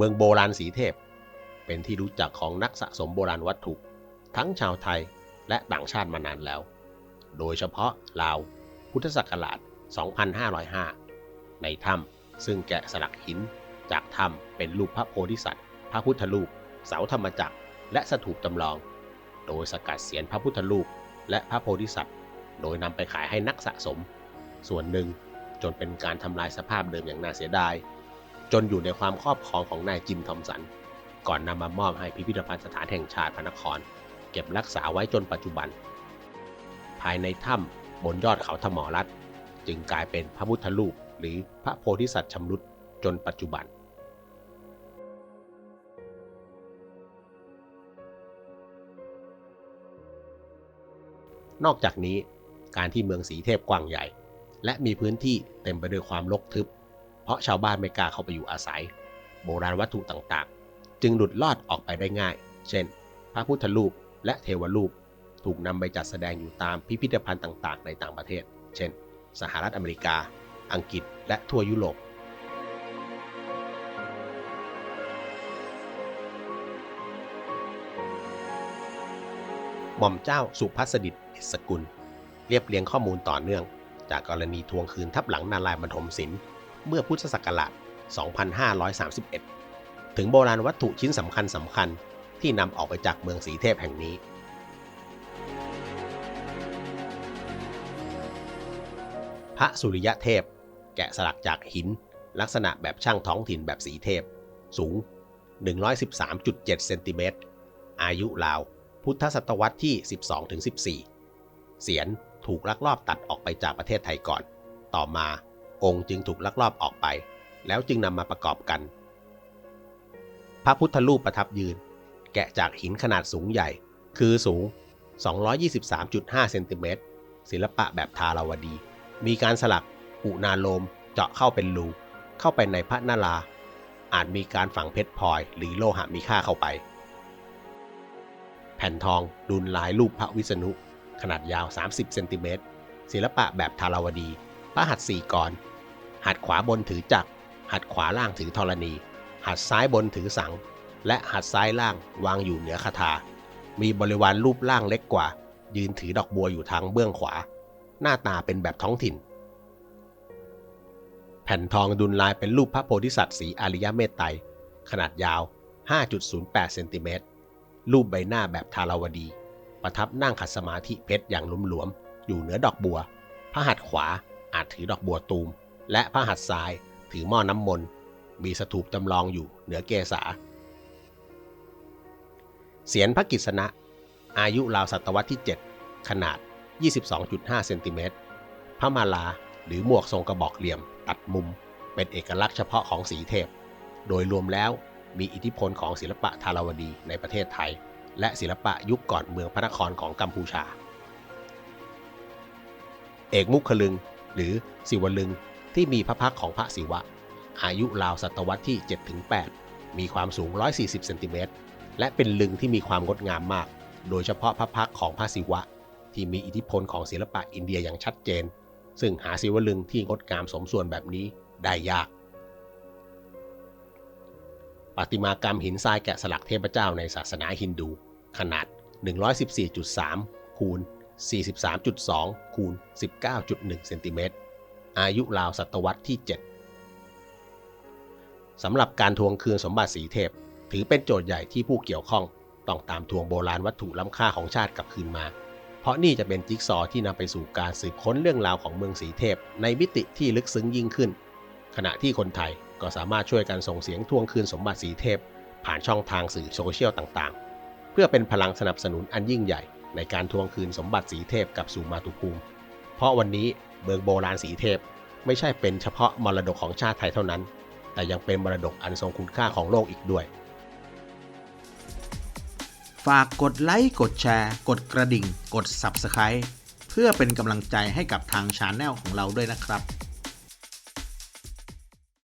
เมืองโบราณสีเทพ เป็นที่รู้จักของนักสะสมโบราณวัตถุ ทั้งชาวไทยและต่างชาติมานานแล้ว โดยเฉพาะลาว พุทธศักราช 2505 ในถ้ำซึ่งแกะสลักหิน จากถ้ำเป็นรูปพระโพธิสัตว์ พระพุทธรูป เสาธรรมจักร และสถูปจำลอง โดยสกัดเสียนพระพุทธรูป และพระโพธิสัตว์ โดยนำไปขายให้นักสะสม ส่วนหนึ่งจนเป็นการทำลายสภาพเดิมอย่างน่าเสียดาย จนอยู่ในความครอบครองของนายจิมทอมสัน ก่อนนำมามอบให้พิพิธภัณฑ์สถานแห่งชาติพระนคร เก็บรักษาไว้จนปัจจุบัน ภายในถ้ำบนยอดเขาธมรัตจึงกลายเป็นพระพุทธรูปหรือพระโพธิสัตว์ชำรุดจนปัจจุบันนอกจากนี้การที่เมืองสีเทพกว้างใหญ่ และมีพื้นที่เต็มไปด้วยความรกทึบ ราะชาวบ้านไม่กล้าเข้าไปอยู่อาศัย โบราณวัตถุต่างๆ จึงหลุดลอดออกไปได้ง่าย เช่น พระพุทธรูปและเทวรูป ถูกนำไปจัดแสดงอยู่ตามพิพิธภัณฑ์ต่างๆ ในต่างประเทศ เช่น สหรัฐอเมริกา อังกฤษ และทั่วยุโรปหม่อมเจ้าสุพัสดิตอิสกุล เรียบเรียงข้อมูลต่อเนื่อง จากกรณีทวงคืนทับหลังนารายบรรทมศิลป์ เมื่อพุทธศักราช 2531 ถึงโบราณวัตถุชิ้นสำคัญสำคัญที่นำออกไปจากเมืองสีเทพแห่งนี้ พระสุริยะเทพ แกะสลักจากหิน ลักษณะแบบช่างท้องถิ่นแบบสีเทพ สูง 113.7 เซนติเมตร อายุราว พุทธศตวรรษที่ 12-14 เสียนถูกลักลอบตัดออกไปจากประเทศไทยก่อน ต่อมา องค์จึงถูกลักลอบออกไป แล้วจึงนำมาประกอบกัน พระพุทธรูปประทับยืน แกะจากหินขนาดสูงใหญ่ คือสูง 223.5 เซนติเมตรศิลปะแบบทาราวดี มีการสลักอุณาโลมเจาะเข้าเป็นรูเข้าไปในพระนาราอาจมีการฝังเพชรพลอยหรือโลหะมีค่าเข้าไป แผ่นทองดุลลายรูปพระวิษณุ ขนาดยาว 30 เซนติเมตรศิลปะแบบทาราวดี พระหัตถ์สี่กร หัดขวาบนถือจักร หัดขวาล่างถือธรณี หัดซ้ายบนถือสัง และหัดซ้ายล่างวางอยู่เหนือคาถา มีบริวารรูปร่างเล็กกว่า ยืนถือดอกบัวอยู่ทางเบื้องขวา หน้าตาเป็นแบบท้องถิ่น แผ่นทองดุลลายเป็นรูปพระโพธิสัตว์สีอาริยเมตไตรขนาดยาว 5.08 เซนติเมตร รูปใบหน้าแบบทาราวดี ประทับนั่งขัดสมาธิเพชรอย่างลุ่มหลวม อยู่เหนือดอกบัว พระหัตถ์ขวาอาจถือดอกบัวตูม และพระหัตถ์ซ้ายถือหม้อน้ำมนต์ มีสถูปจำลองอยู่เหนือเกศาเสียนพระกิษณะ อายุราวศตวรรษที่ 7 ขนาด 22.5 เซนติเมตรพระมาลาหรือหมวกทรงกระบอกเหลี่ยม ตัดมุม เป็นเอกลักษณ์เฉพาะของสีเทพ โดยรวมแล้วมีอิทธิพลของศิลปะทาราวดีในประเทศไทย และศิลปะยุคก่อนเมืองพระนครของกัมพูชา เอกมุขลึง หรือศิวลึง ที่มีพระพักของพระศิวะ อายุราวศตวรรษที่ 7-8 มีความสูง 140 เซนติเมตร และเป็นลึงที่มีความงดงามมาก โดยเฉพาะพระพักของพระศิวะ ที่มีอิทธิพลของศิลปะอินเดียอย่างชัดเจน ซึ่งหาศิวลึงที่งดงามสมส่วนแบบนี้ได้ยากประติมากรรมหินทรายแกะสลักเทพเจ้าในศาสนาฮินดู ขนาด 114.3 คูณ 43.2 คูณ 19.1 เซนติเมตร อายุราวศตวรรษที่ 7 สำหรับการทวงคืนสมบัติสีเทพ ถือเป็นโจทย์ใหญ่ที่ผู้เกี่ยวข้อง ต้องตามทวงโบราณวัตถุล้ำค่าของชาติกลับคืนมา เพราะนี่จะเป็นจิ๊กซอว์ที่นำไปสู่การสืบค้นเรื่องราวของเมืองสีเทพ ในมิติที่ลึกซึ้งยิ่งขึ้น ขณะที่คนไทยก็สามารถช่วยกันส่งเสียงทวงคืนสมบัติสีเทพ ผ่านช่องทางสื่อโซเชียลต่างๆ เพื่อเป็นพลังสนับสนุนอันยิ่งใหญ่ ในการทวงคืนสมบัติสีเทพกับสู่มาตุภูมิ เพราะวันนี้ เมืองโบราณสีเทพ ไม่ใช่เป็นเฉพาะมรดกของชาติไทยเท่านั้น แต่ยังเป็นมรดกอันทรงคุณค่าของโลกอีกด้วย ฝากกดไลค์กดแชร์ กดกระดิ่ง กด Subscribe เพื่อเป็นกำลังใจให้กับทางชาแนลของเราด้วยนะครับ